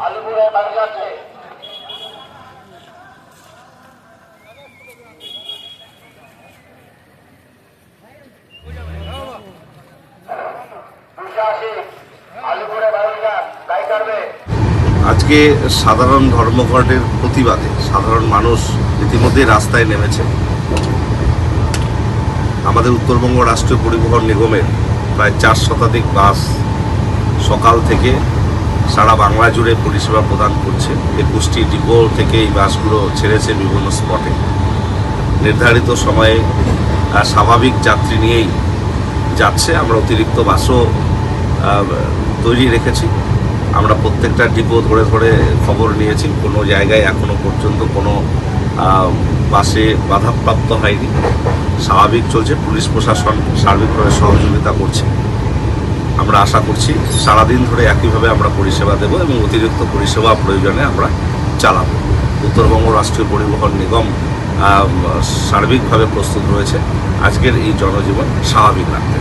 আলিপুরে বাড়ি যাচ্ছে দুশো আশি আলিপুরে বাড়ি গাড়ি কাটবে আজকে সাধারণ ধর্মঘটের প্রতিবাদে সাধারণ মানুষ ইতিমধ্যেই রাস্তায় নেমেছে। আমাদের উত্তরবঙ্গ রাষ্ট্রীয় পরিবহন নিগমের প্রায় চার শতাধিক বাস সকাল থেকে সারা বাংলা জুড়ে পরিষেবা প্রদান করছে। একুশটি ডিপো থেকে এই বাসগুলো ছেড়েছে বিভিন্ন স্পটে। নির্ধারিত সময়ে স্বাভাবিক যাত্রী নিয়েই যাচ্ছে। আমরা অতিরিক্ত বাসও তৈরি রেখেছি। আমরা প্রত্যেকটা ডিপো ধরে ধরে খবর নিয়েছি, কোনো জায়গায় এখনও পর্যন্ত কোনো বাসে বাধাপ্রাপ্ত হয়নি। স্বাভাবিক চলছে, পুলিশ প্রশাসন সার্বিকভাবে সহযোগিতা করছে। আমরা আশা করছি সারাদিন ধরে একইভাবে আমরা পরিষেবা দেব এবং অতিরিক্ত পরিষেবা প্রয়োজনে আমরা চালাবো। উত্তরবঙ্গ রাষ্ট্রীয় পরিবহন নিগম সার্বিকভাবে প্রস্তুত রয়েছে। আজকের এই জনজীবন স্বাভাবিক রাখতে।